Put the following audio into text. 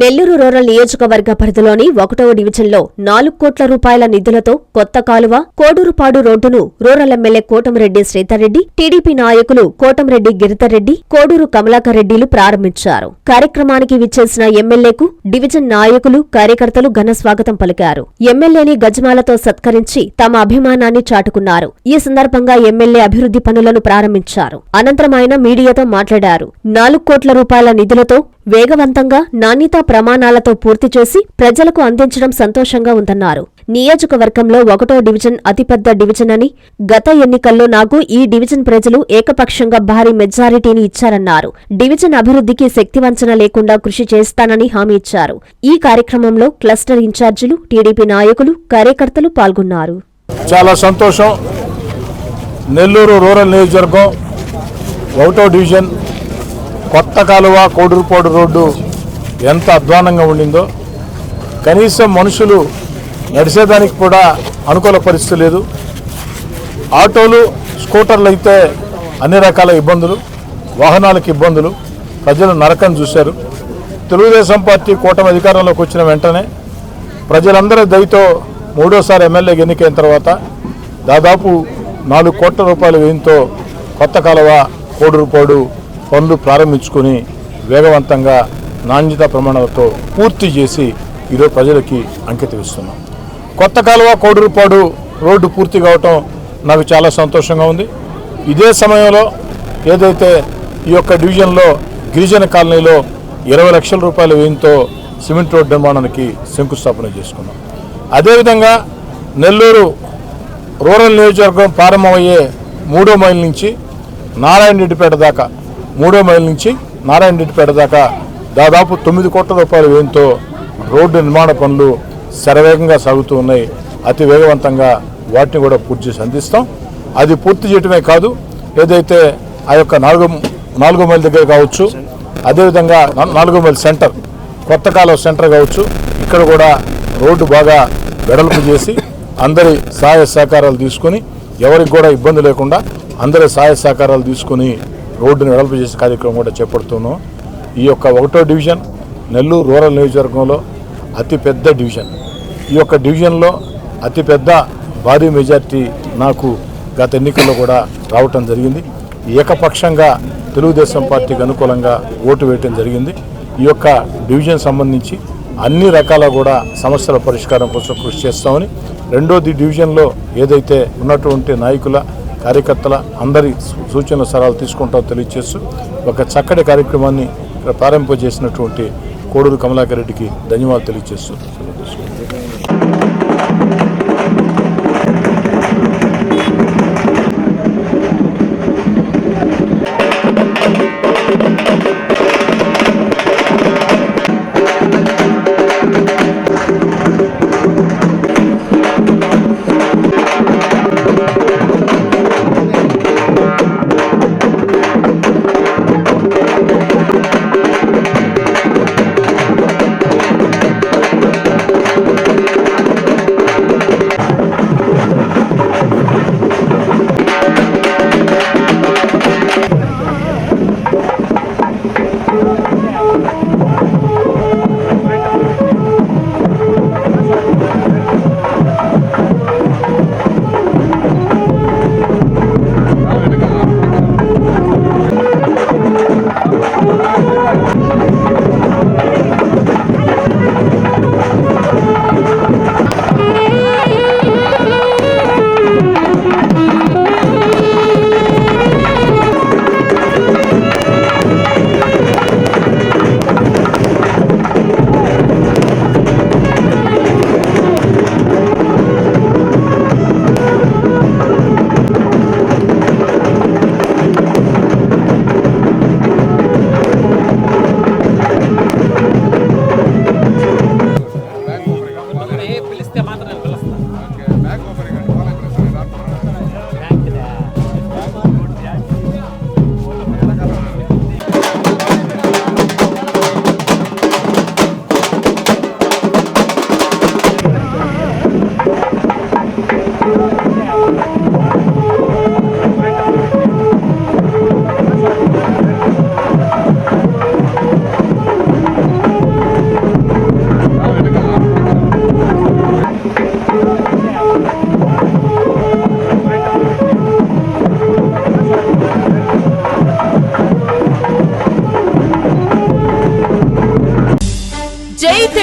Nellore rural నియోజకవర్గ పరిధిలోని ఒకటవ డివిజన్లో నాలుగు కోట్ల రూపాయల నిధులతో కొత్త కాలువ కోడూరుపాడు రోడ్డును rural MLA Kotamreddy Sridharreddy TDP నాయకులు కోటంరెడ్డి గిరిధర్రెడ్డి కోడూరు కమలాకర్ రెడ్డిలు ప్రారంభించారు. కార్యక్రమానికి విచ్చేసిన ఎమ్మెల్యేకు డివిజన్ నాయకులు కార్యకర్తలు ఘన స్వాగతం పలికారు. ఎమ్మెల్యేని గజమాలతో సత్కరించి తమ అభిమానాన్ని చాటుకున్నారు. ఈ సందర్భంగా ఎమ్మెల్యే అభివృద్ధి పనులను ప్రారంభించారు. అనంతరం ఆయన మీడియాతో మాట్లాడారు. నాలుగు కోట్ల రూపాయల నిధులతో వేగవంతంగా నాణ్యతా ప్రమాణాలతో పూర్తి చేసి ప్రజలకు అందించడం సంతోషంగా ఉందన్నారు. నియోజకవర్గంలో ఒకటో డివిజన్ అతిపెద్ద డివిజన్ అని గత ఎన్నికల్లో నాకు ఈ డివిజన్ ప్రజలు ఏకపక్షంగా భారీ మెజారిటీని ఇచ్చారన్నారు. డివిజన్ అభివృద్ధికి శక్తివంచన లేకుండా కృషి చేస్తానని హామీ ఇచ్చారు. ఈ కార్యక్రమంలో క్లస్టర్ ఇన్ఛార్జీలు టీడీపీ నాయకులు కార్యకర్తలు పాల్గొన్నారు. చాలా సంతోషం. నెల్లూరు రూరల్ నియోజకవర్గం ఒకటో డివిజన్ కొత్త కాలువ కోడూరుపాడు రోడ్డు ఎంత అధ్వానంగా ఉండిందో. కనీసం మనుషులు నడిచేదానికి కూడా అనుకూల పరిస్థితి లేదు. ఆటోలు స్కూటర్లు అయితే అన్ని రకాల ఇబ్బందులు వాహనాలకు ఇబ్బందులు. ప్రజలు నరకం చూశారు. తెలుగుదేశం పార్టీ కూటమి అధికారంలోకి వచ్చిన వెంటనే ప్రజలందరి దయతో మూడోసారి ఎమ్మెల్యేకి ఎన్నికైన తర్వాత దాదాపు నాలుగు కోట్ల రూపాయల వ్యయంతో కొత్త కాలువ కోడురుపాడు పనులు ప్రారంభించుకొని వేగవంతంగా నాణ్యత ప్రమాణాలతో పూర్తి చేసి ఈరోజు ప్రజలకి అంకితమిస్తున్నాం కొత్త కాలువ కోడురుపాడు రోడ్డు పూర్తి కావటం నాకు చాలా సంతోషంగా ఉంది. ఇదే సమయంలో ఏదైతే ఈ యొక్క డివిజన్లో గిరిజన కాలనీలో ఇరవై లక్షల రూపాయల వ్యయంతో సిమెంట్ రోడ్డు నిర్మాణానికి శంకుస్థాపన చేసుకున్నాం. అదేవిధంగా నెల్లూరు రూరల్ నియోజకవర్గం ప్రారంభమయ్యే మూడో మైల్ నుంచి నారాయణ రెడ్డిపేట దాకా మూడో మైల్ నుంచి నారాయణరెడ్డిపేట దాకా దాదాపు తొమ్మిది కోట్ల రూపాయల వ్యయంతో రోడ్డు నిర్మాణ పనులు శరవేగంగా సాగుతూ ఉన్నాయి. అతి వేగవంతంగా వాటిని కూడా పూర్తి చేసి అందిస్తాం. అది పూర్తి చేయటమే కాదు ఏదైతే ఆ యొక్క నాలుగో నాలుగో మైల్ దగ్గర కావచ్చు అదేవిధంగా నాలుగో మైల్ సెంటర్ కొత్త కాలం సెంటర్ కావచ్చు ఇక్కడ కూడా రోడ్డు బాగా వెడల్పు చేసి అందరి సహాయ సహకారాలు తీసుకొని ఎవరికి కూడా ఇబ్బంది లేకుండా అందరి సహాయ సహకారాలు తీసుకొని రోడ్డును వెడల్పు చేసే కార్యక్రమం కూడా చేపడుతున్నాం. ఈ యొక్క ఒకటో డివిజన్ నెల్లూరు రూరల్ నియోజకవర్గంలో అతిపెద్ద డివిజన్. ఈ యొక్క డివిజన్లో అతిపెద్ద భారీ మెజార్టీ నాకు గత ఎన్నికల్లో కూడా రావటం జరిగింది. ఏకపక్షంగా తెలుగుదేశం పార్టీకి అనుకూలంగా ఓటు వేయటం జరిగింది. ఈ యొక్క డివిజన్ సంబంధించి అన్ని రకాల కూడా సమస్యల పరిష్కారం కోసం కృషి చేస్తామని రెండోది డివిజన్లో ఏదైతే ఉన్నటువంటి నాయకుల కార్యకర్తల అందరి సూ- సూచనల సరాలు తీసుకుంటామో తెలియజేస్తూ ఒక చక్కటి కార్యక్రమాన్ని ఇక్కడ ప్రారంభింపజేసినటువంటి కోడూరు కమలాకర్ రెడ్డికి ధన్యవాదాలు తెలియజేస్తూ